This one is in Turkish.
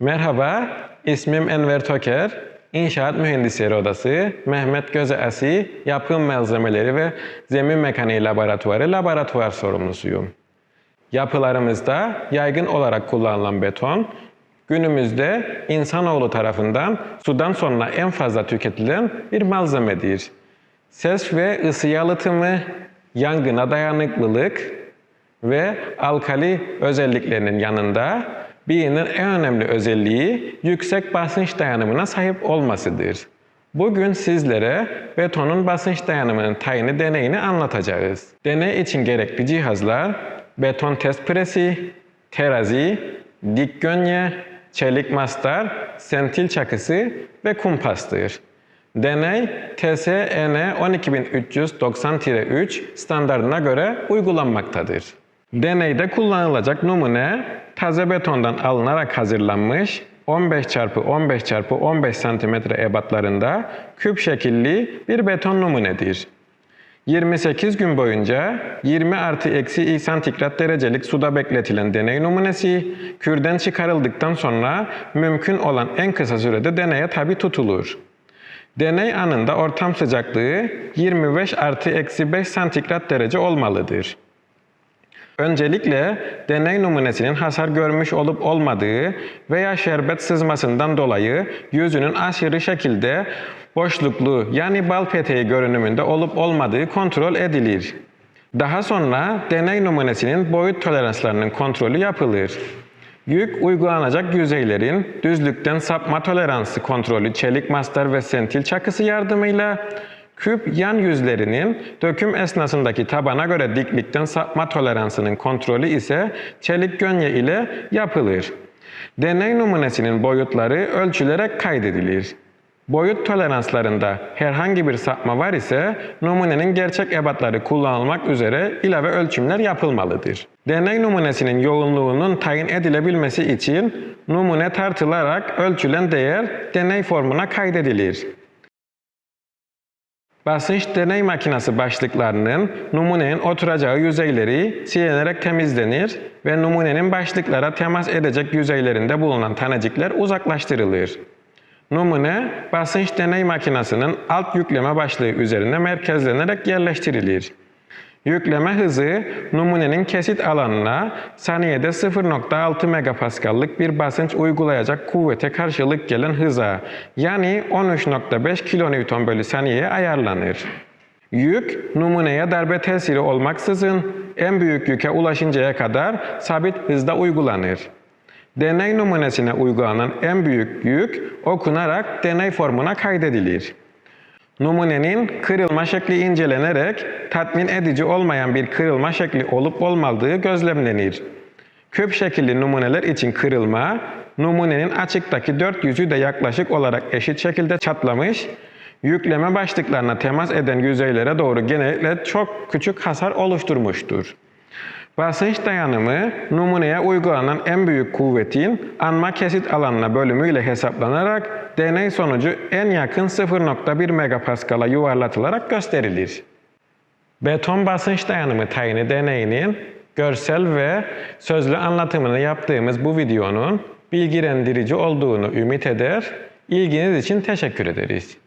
Merhaba, ismim Enver Toker. İnşaat Mühendisleri Odası, Mehmet Gözeasi Yapım Malzemeleri ve Zemin Mekaniği Laboratuvarı laboratuvar sorumlusuyum. Yapılarımızda yaygın olarak kullanılan beton, günümüzde insanoğlu tarafından sudan sonra en fazla tüketilen bir malzemedir. Ses ve ısı yalıtımı, yangına dayanıklılık ve alkali özelliklerinin yanında birinin en önemli özelliği yüksek basınç dayanımına sahip olmasıdır. Bugün sizlere betonun basınç dayanımının tayini deneyini anlatacağız. Deney için gerekli cihazlar beton test presi, terazi, dik gönye, çelik mastar, sentil çakısı ve kumpastır. Deney TSN 12390-3 standartına göre uygulanmaktadır. Deneyde kullanılacak numune taze betondan alınarak hazırlanmış 15 x 15 x 15 cm ebatlarında küp şekilli bir beton numunedir. 28 gün boyunca 20 artı eksi i santigrat derecelik suda bekletilen deney numunesi kürden çıkarıldıktan sonra mümkün olan en kısa sürede deneye tabi tutulur. Deney anında ortam sıcaklığı 25 artı eksi 5 santigrat derece olmalıdır. Öncelikle deney numunesinin hasar görmüş olup olmadığı veya şerbet sızmasından dolayı yüzünün aşırı şekilde boşluklu yani bal peteği görünümünde olup olmadığı kontrol edilir. Daha sonra deney numunesinin boyut toleranslarının kontrolü yapılır. Yük uygulanacak yüzeylerin düzlükten sapma toleransı kontrolü çelik mastar ve sentil çakısı yardımıyla küp yan yüzlerinin döküm esnasındaki tabana göre diklikten sapma toleransının kontrolü ise çelik gönye ile yapılır. Deney numunesinin boyutları ölçülerek kaydedilir. Boyut toleranslarında herhangi bir sapma var ise numunenin gerçek ebatları kullanılmak üzere ilave ölçümler yapılmalıdır. Deney numunesinin yoğunluğunun tayin edilebilmesi için numune tartılarak ölçülen değer deney formuna kaydedilir. Basınç deney makinesi başlıklarının numunenin oturacağı yüzeyleri silinerek temizlenir ve numunenin başlıklara temas edecek yüzeylerinde bulunan tanecikler uzaklaştırılır. Numune, basınç deney makinesinin alt yükleme başlığı üzerine merkezlenerek yerleştirilir. Yükleme hızı numunenin kesit alanına saniyede 0.6 megapaskallık bir basınç uygulayacak kuvvete karşılık gelen hıza yani 13.5 kilonewton bölü saniyeye ayarlanır. Yük numuneye darbe tesiri olmaksızın en büyük yüke ulaşıncaya kadar sabit hızda uygulanır. Deney numunesine uygulanan en büyük yük okunarak deney formuna kaydedilir. Numunenin kırılma şekli incelenerek tatmin edici olmayan bir kırılma şekli olup olmadığı gözlemlenir. Küp şekilli numuneler için kırılma, numunenin açıktaki dört yüzü de yaklaşık olarak eşit şekilde çatlamış, yükleme başlıklarına temas eden yüzeylere doğru genellikle çok küçük hasar oluşturmuştur. Basınç dayanımı numuneye uygulanan en büyük kuvvetin anma kesit alanına bölümüyle hesaplanarak deney sonucu en yakın 0.1 megapaskala yuvarlatılarak gösterilir. Beton basınç dayanımı tayini deneyinin görsel ve sözlü anlatımını yaptığımız bu videonun bilgilendirici olduğunu ümit eder. İlginiz için teşekkür ederiz.